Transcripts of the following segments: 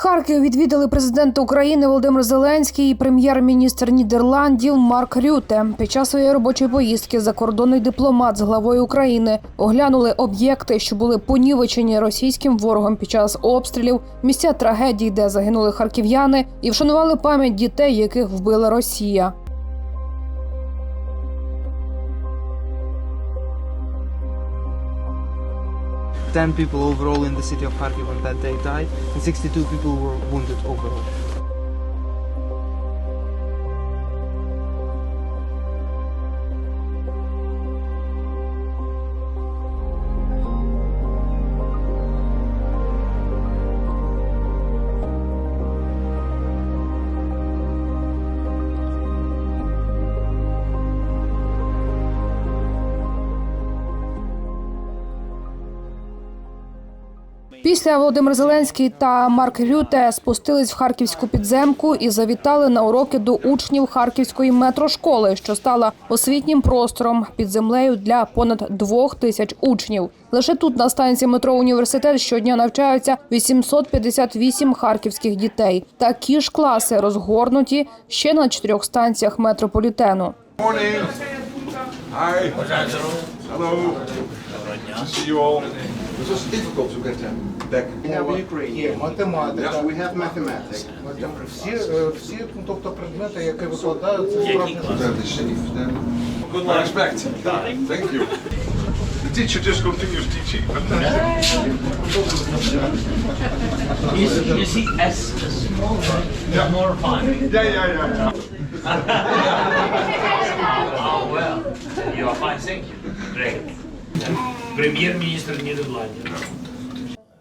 Харків відвідали президент України Володимир Зеленський і прем'єр-міністр Нідерландів Марк Рюте. Під час своєї робочої поїздки закордонний дипломат з главою України оглянули об'єкти, що були понівечені російським ворогом під час обстрілів, місця трагедій, де загинули харків'яни, і вшанували пам'ять дітей, яких вбила Росія. Ten people overall in the city of Kharkiv on that day died, and 62 people were wounded overall. Після Володимир Зеленський та Марк Рюте спустились в харківську підземку і завітали на уроки до учнів харківської метрошколи, що стала освітнім простором під землею для понад двох тисяч учнів. Лише тут на станції метро університет щодня навчаються 858 харківських дітей. Такі ж класи розгорнуті ще на чотирьох станціях метрополітену. Morning. Hi. Hello. See you all. It was difficult to get them back. We have Ukraine, математика. Yeah, we have mathematics. Всі, е, всі, ну, тобто предмети, які викладають, це справді Then they save them. Good respect. Thank you. The teacher just continues teaching. You see, you see as a small one, the more fun. yeah, yeah, yeah. Oh, well, you are fine, thank you. Прем'єр-міністр Нідерландів.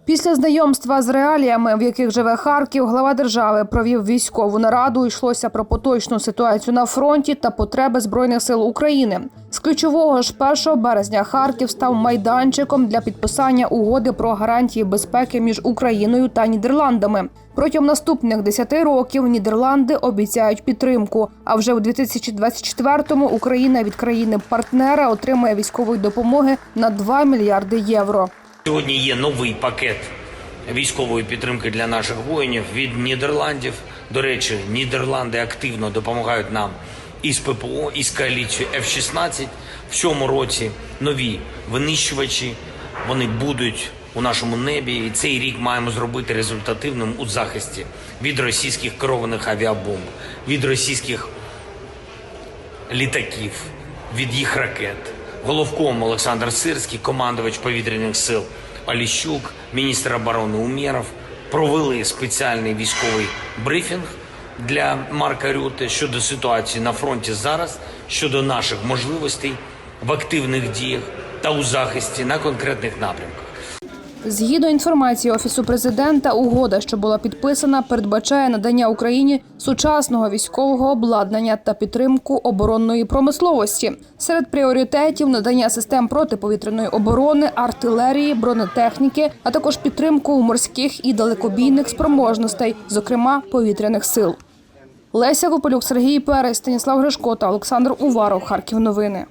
Після знайомства з реаліями, в яких живе Харків, глава держави провів військову нараду. Йшлося про поточну ситуацію на фронті та потреби збройних сил України. З ключового ж 1 березня Харків став майданчиком для підписання угоди про гарантії безпеки між Україною та Нідерландами. Протягом наступних 10 років Нідерланди обіцяють підтримку. А вже у 2024-му Україна від країни-партнера отримає військової допомоги на 2 мільярди євро. Сьогодні є новий пакет військової підтримки для наших воїнів від Нідерландів. До речі, Нідерланди активно допомагають нам із ППО, із коаліцією F-16. В цьому році нові винищувачі. Вони будуть у нашому небі, і цей рік маємо зробити результативним у захисті від російських керованих авіабомб, від російських літаків, від їх ракет. Головком Олександр Сирський, командувач повітряних сил Аліщук, міністр оборони Умєров провели спеціальний військовий брифінг для Марка Рюти щодо ситуації на фронті зараз, щодо наших можливостей в активних діях та у захисті на конкретних напрямках. Згідно інформації офісу президента, угода, що була підписана, передбачає надання Україні сучасного військового обладнання та підтримку оборонної промисловості. Серед пріоритетів надання систем протиповітряної оборони, артилерії, бронетехніки, а також підтримку морських і далекобійних спроможностей, зокрема повітряних сил. Леся Гополюк, Сергій Перець, Станіслав Гришко та Олександр Уваров. Харків. Новини.